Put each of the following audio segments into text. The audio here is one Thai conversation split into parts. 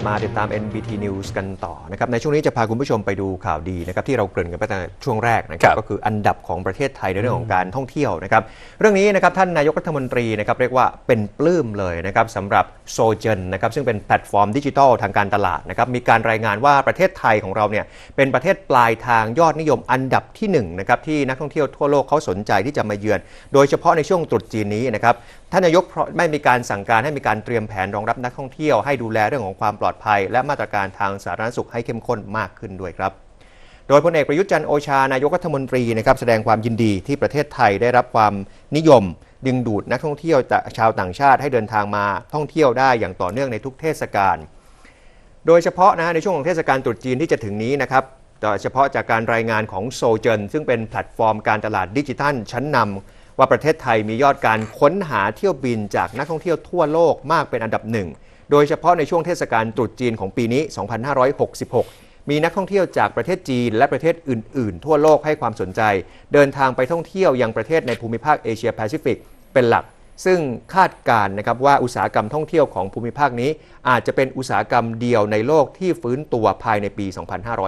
บมาติดตาม NBT News กันต่อนะครับในช่วงนี้จะพาคุณผู้ชมไปดูข่าวดีนะครับที่เราเกริ่นกันไปตั้งแต่ช่วงแรกนะครัครับบก็คืออันดับของประเทศไทยในเรื่องของการท่องเที่ยวนะครับเรื่องนี้นะครับท่านนายกรัฐมนตรีนะครับเรียกว่าเป็นปลื้มเลยนะครับสำหรับโซเจนนะครับซึ่งเป็นแพลตฟอร์มดิจิทัลทางการตลาดนะครับมีการรายงานว่าประเทศไทยของเราเนี่ยเป็นประเทศปลายทางยอดนิยมอันดับที่หนึ่งนะครับที่นักท่องเที่ยวทั่วโลกเขาสนใจที่จะมาเยือน โดยเฉพาะในช่วงตรุษจีนนี้นะครับท่านนายกไม่มีการสั่งการให้มีการเตรียมแผนรองรับนักท่องเที่ยวให้ดูแลเรื่องของความปลอดภัย และมาตรการทางสาธารณสุขให้เข้มข้นมากขึ้นด้วยครับโดยพลเอกประยุทธ์จันโอชานายกรัฐมนตรีนะครับแสดงความยินดีที่ประเทศไทยได้รับความนิยม ดึงดูดนักท่องเที่ยวจากชาวต่างชาติให้เดินทางมาท่องเที่ยวได้อย่างต่อเนื่องในทุกเทศกาลโดยเฉพาะนะฮะในช่วงของเทศกาลตรุษจีนที่จะถึงนี้นะครับโดยเฉพาะจากการรายงานของโซเจนซึ่งเป็นแพลตฟอร์มการตลาดดิจิทัลชั้นนำว่าประเทศไทยมียอดการค้นหาเที่ยวบินจากนักท่องเที่ยวทั่วโลกมากเป็นอันดับหนึ่ง โดยเฉพาะในช่วงเทศกาลตรุษจีนของปีนี้ 2566 มีนักท่องเที่ยวจากประเทศจีนและประเทศอื่น ๆ ทั่วโลกให้ความสนใจ เดินทางไปท่องเที่ยวยังประเทศในภูมิภาคเอเชียแปซิฟิกเป็นหลัก ซึ่งคาดการณ์นะครับว่าอุตสาหกรรมท่องเที่ยวของภูมิภาคนี้ อาจจะเป็นอุตสาหกรรมเดียวในโลกที่ฟื้นตัวภายในปี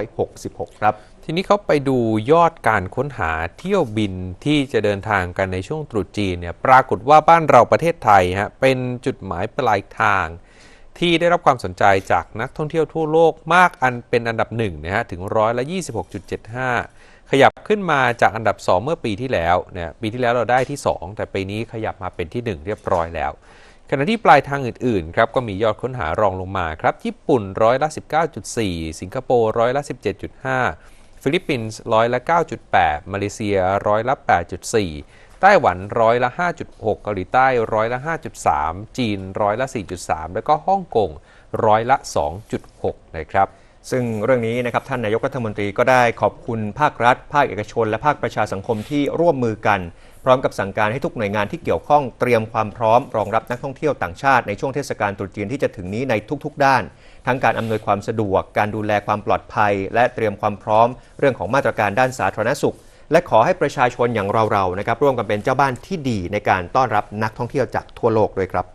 2566 ครับทีนี้เขาไปดูยอดการค้นหาเที่ยวบินที่จะเดินทางกันในช่วงตรุษจีนเนี่ยปรากฏว่าบ้านเราประเทศไทยฮะเป็นจุดหมายปลายทาง ที่ได้รับความสนใจจากนักท่องเที่ยวทั่วโลกมากอันเป็นอันดับหนึ่งนะฮะถึงร้อยละ26.75 ขยับขึ้นมาจากอันดับ 2 เมื่อปีที่แล้วเนี่ยปีที่แล้วเราได้ที่ 2 แต่ปีนี้ขยับมาเป็นที่ 1 เรียบร้อยแล้ว ขณะที่ปลายทางอื่นๆครับก็มียอดค้นหารองลงมาครับญี่ปุ่นร้อยละ19.4 สิงคโปร์ร้อยละ17.5 ฟิลิปปินส์ร้อยละ9.8 มาเลเซียร้อยละ8.4 ไต้หวันร้อยละ 5.6 เกาหลีใต้ร้อยละ 5.3 จีนร้อยละ 4.3 แล้วก็ฮ่องกงร้อยละ 2.6 นะครับซึ่งเรื่องนี้นะครับท่านนายกรัฐมนตรีก็ได้ขอบคุณภาครัฐ ภาคเอกชน และภาคประชาสังคมที่ร่วมมือกัน พร้อมกับสั่งการให้ทุกหน่วยงานที่เกี่ยวข้องเตรียมความพร้อม รองรับนักท่องเที่ยวต่างชาติในช่วงเทศกาลตรุษจีนที่จะถึงนี้ในทุก ๆ ด้าน ทั้งการอำนวยความสะดวก การดูแลความปลอดภัย และเตรียมความพร้อม เรื่องของมาตรการด้านสาธารณสุข และขอให้ประชาชนอย่างเราๆนะครับร่วมกันเป็นเจ้าบ้านที่ดีในการต้อนรับนักท่องเที่ยวจากทั่วโลกด้วยครับ